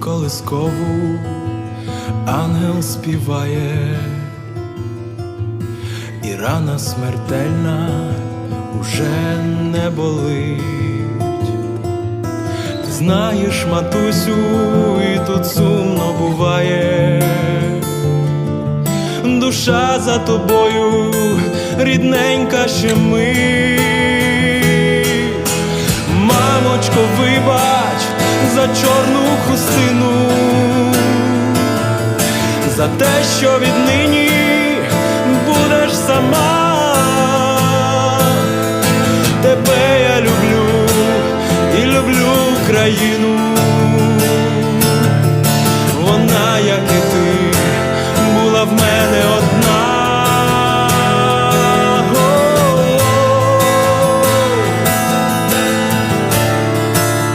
колискову ангел співає, і рана смертельна уже не болить. Ти знаєш, матусю, і тут сумно буває. Душа за тобою, рідненька ще ми. За чорну хустину, за те, що віднині будеш сама. Тебе я люблю і люблю Україну.